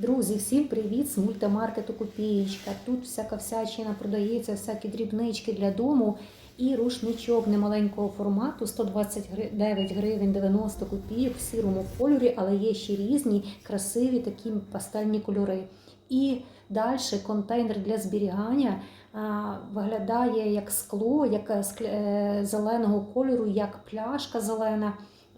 Друзі, всім привіт з мультимаркету Копієчка. Тут всяка всячина продається, всякі дрібнички для дому і рушничок немаленького формату 129 гривень 90 копійок в сірому кольорі, але є ще різні красиві такі пастельні кольори. І далі контейнер для зберігання а, виглядає як скло, як е, е, зеленого кольору, як пляшка зелена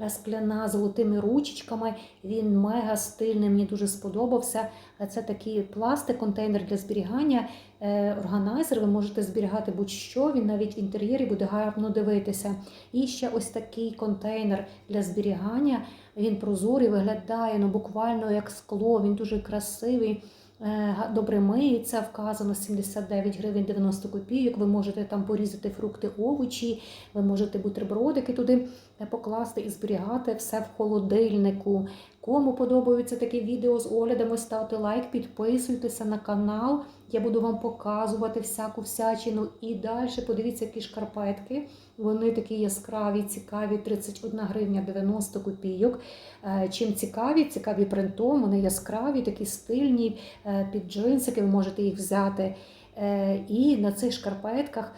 скляна з золотими ручечками. Він мега стильний, мені дуже сподобався. Е, Це такий пластик, контейнер для зберігання, е, органайзер. Ви можете зберігати будь-що, він навіть в інтер'єрі буде гарно дивитися. І ще ось такий контейнер для зберігання. Він прозорий, виглядає ну, буквально як скло, він дуже красивий. Е, Добре миється, вказано 79 гривень 90 копійок. Ви можете там порізати фрукти, овочі, ви можете бутербродики туди е, покласти і зберігати все в холодильнику. Кому подобаються такі відео з оглядами, ставте лайк, підписуйтеся на канал. Я буду вам показувати всяку всячину. І далі подивіться, які шкарпетки. Вони такі яскраві, цікаві, 31 гривня 90 копійок. Е, Чим цікаві, цікаві принтом, вони яскраві, такі стильні, е, під джинсики, ви можете їх взяти. Е, І на цих шкарпетках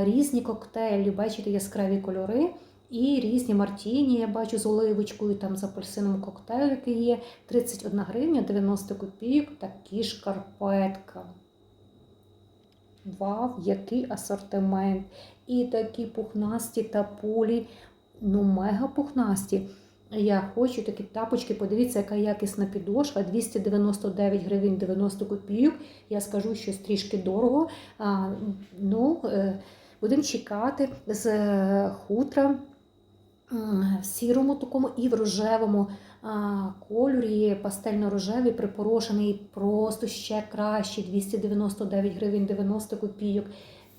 різні коктейлі, бачите, яскраві кольори. І різні мартіні, я бачу з оливочкою, там з апельсином коктейлики є. 31 гривня 90 копійок, такі шкарпетка. Вау, який асортимент! І такі пухнасті тапулі, ну мега пухнасті. Я хочу такі тапочки, подивіться, яка якісна підошва, 299 гривень 90 копійок. Я скажу, що трішки дорого. А, ну, е, будемо чекати з е, хутра сірому такому і в рожевому кольорі, пастельно-рожевий, припорошений, просто ще краще, 299 гривень 90 копійок.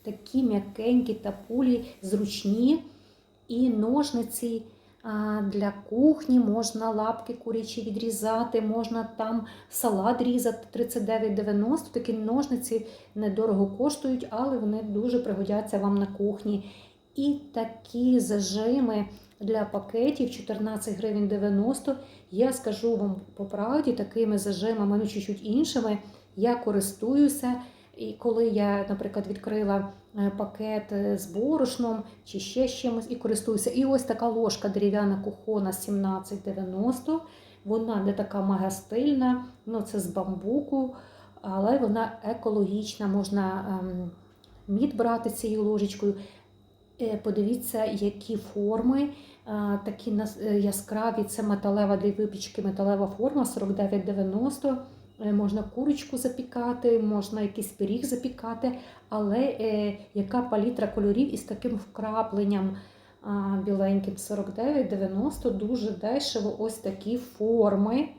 Такі м'якенькі тапулі, зручні і ножниці. Для кухні можна лапки курячі відрізати, можна там салат різати 39,90. Такі ножниці недорого коштують, але вони дуже пригодяться вам на кухні. І такі зажими для пакетів 14 гривень 90. Я скажу вам по правді, такими зажимами, ну чуть-чуть іншими, я користуюся. І коли я, наприклад, відкрила е, пакет е, з борошном чи ще з чимось і користуюся. І ось така ложка дерев'яна кухона 17,90. Вона не така мега стильна, ну це з бамбуку, але вона екологічна. Можна ем, мід брати цією ложечкою. Е, Подивіться, які форми, такі нас- е, яскраві. Це металева для випічки, металева форма 49,90. Е, Можна курочку запікати, можна якийсь пиріг запікати, але е, яка палітра кольорів із таким вкрапленням біленьким 49,90, дуже дешево. Ось такі форми.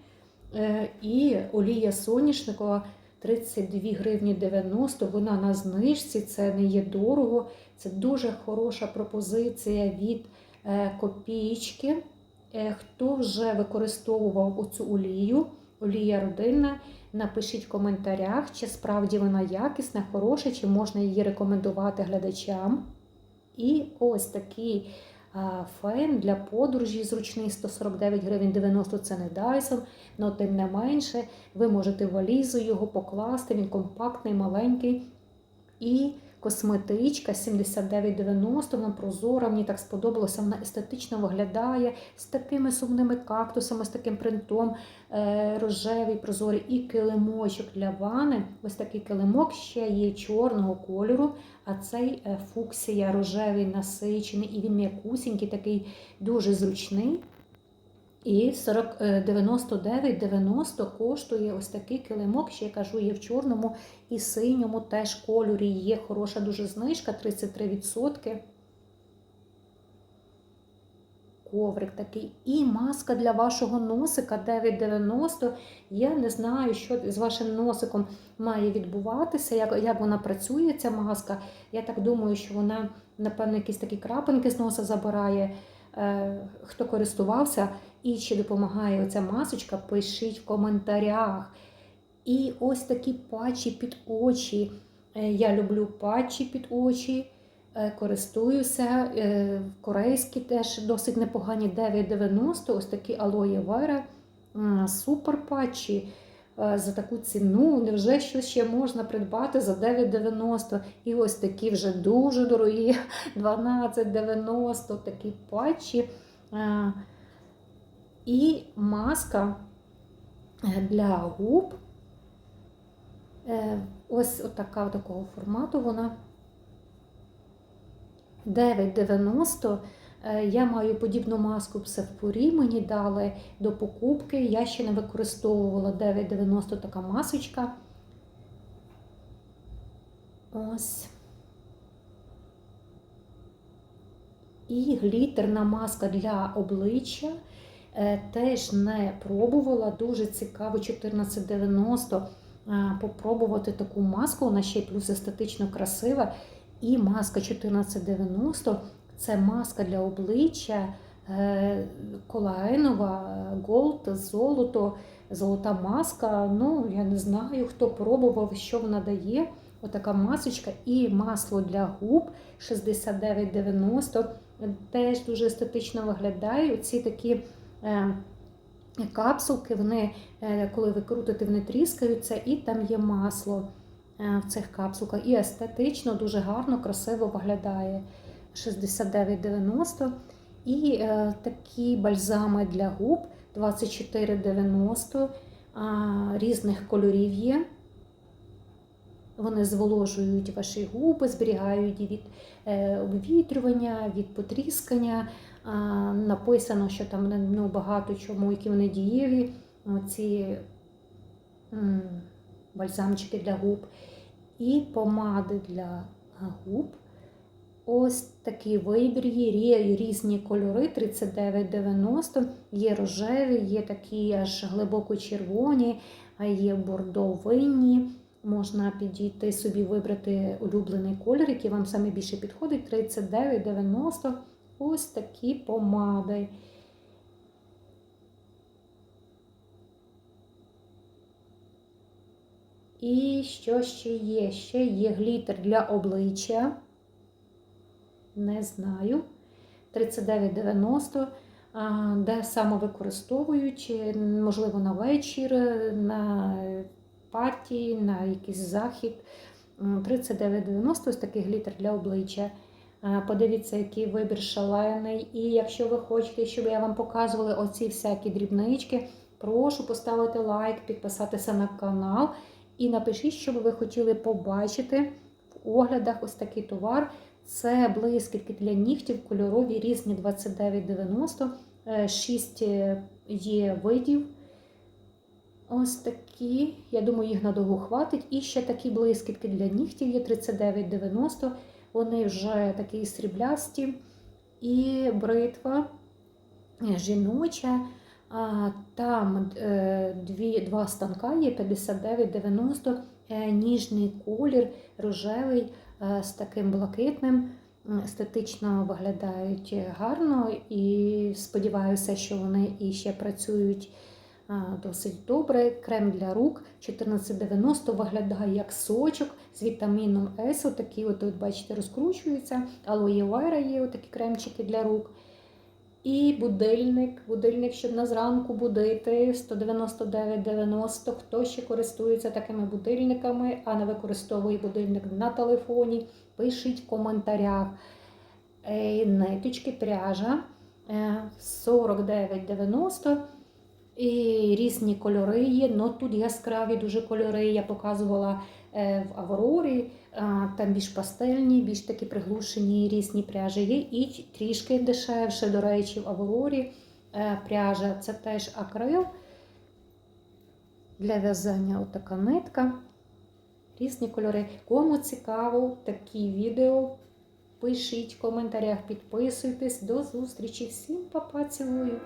Е, і олія соняшникова 32 гривні 90, вона на знижці, це не є дорого. Це дуже хороша пропозиція від е, копійки. Е, Хто вже використовував оцю олію, олія родинна, напишіть в коментарях, чи справді вона якісна, хороша, чи можна її рекомендувати глядачам. І ось такий фен для подорожі зручний 149 гривень 90 це не Dyson, але тим не менше ви можете валізу його покласти, він компактний, маленький. І косметичка 79,90, вона прозора, мені так сподобалося, вона естетично виглядає з такими сумними кактусами, з таким принтом е, рожевий, прозорий і килимочок для вани. Ось такий килимок ще є чорного кольору, а цей е, фуксія рожевий насичений, і він м'якусінький, такий дуже зручний. І 40, е, 99,90 коштує ось такий килимок, ще я кажу, є в чорному і синьому теж кольорі. Є хороша дуже знижка, 33%. Коврик такий. І маска для вашого носика 9,90. Я не знаю, що з вашим носиком має відбуватися, як, як вона працює, ця маска. Я так думаю, що вона, напевно, якісь такі крапинки з носа забирає. Е, Хто користувався і чи допомагає оця масочка, пишіть в коментарях. І ось такі патчі під очі. Е, Я люблю патчі під очі, е, користуюся. Е, Корейські теж досить непогані 9,90. Ось такі алоє вера. Супер патчі. за таку ціну. Невже щось ще можна придбати за 9,90? І ось такі вже дуже дорогі 12,90 такі патчі. І маска е, для губ. Е, Ось така такого формату вона. 9,90. Е, Я маю подібну маску в Севпорі, мені дали до покупки. Я ще не використовувала 9,90 така масочка. Ось. І глітерна маска для обличчя. Е, Теж не пробувала. Дуже цікаво 14,90 е, попробувати таку маску. Вона ще й плюс естетично красива. І маска 1490 це маска для обличчя е, колагенова, голд, золото, золота маска. Ну, я не знаю, хто пробував, що вона дає. Отака масочка і масло для губ 69,90. Теж дуже естетично виглядає. Ці такі капсулки, вони, е, коли ви крутите, вони тріскаються, і там є масло е, в цих капсулках. І естетично, дуже гарно, красиво виглядає 69,90. І е, такі бальзами для губ 24,90 а, різних кольорів є. Вони зволожують ваші губи, зберігають від е, обвітрювання, від потріскання. Написано, що там ну, багато чому, які вони дієві, ці бальзамчики для губ. І помади для губ. Ось такий вибір є, є різні кольори, 39,90, є рожеві, є такі аж глибоко червоні, а є бордовинні. Можна підійти собі, вибрати улюблений колір, який вам саме більше підходить. 39,90. Ось такі помади. І що ще є? Ще є глітер для обличчя. Не знаю. 39,90. Де саме використовують, можливо, на вечір, на паті, на якийсь захід. 39,90 ось такий глітер для обличчя. Подивіться, який вибір шалений. І якщо ви хочете, щоб я вам показувала оці всякі дрібнички, прошу поставити лайк, підписатися на канал. І напишіть, що ви хотіли побачити в оглядах ось такий товар. Це блискітки для нігтів, кольорові, різні 29,90, 6 є видів. Ось такі, я думаю, їх надовго хватить. І ще такі блискітки для нігтів є 39,90. Вони вже такі сріблясті. І бритва жіноча. Там дві, два станка є 59,90, ніжний колір, рожевий з таким блакитним. Естетично виглядають гарно і сподіваюся, що вони і ще працюють досить добре. Крем для рук 1490 виглядає як сочок з вітаміном С. Отакі, от, от бачите, розкручуються. Алоє вера є отакі кремчики для рук. І будильник, будильник, щоб на зранку будити 199,90. Хто ще користується такими будильниками, а не використовує будильник на телефоні, пишіть в коментарях. Ниточки пряжа 49,90. І різні кольори є. Ну тут яскраві дуже кольори. Я показувала в Аврорі, там більш пастельні, більш такі приглушені різні пряжі є. І трішки дешевше, до речі, в Аврорі пряжа це теж акрил. Для в'язання отака нитка. Різні кольори. Кому цікаво такі відео, пишіть в коментарях, підписуйтесь. До зустрічі. Всім па-па, цілую!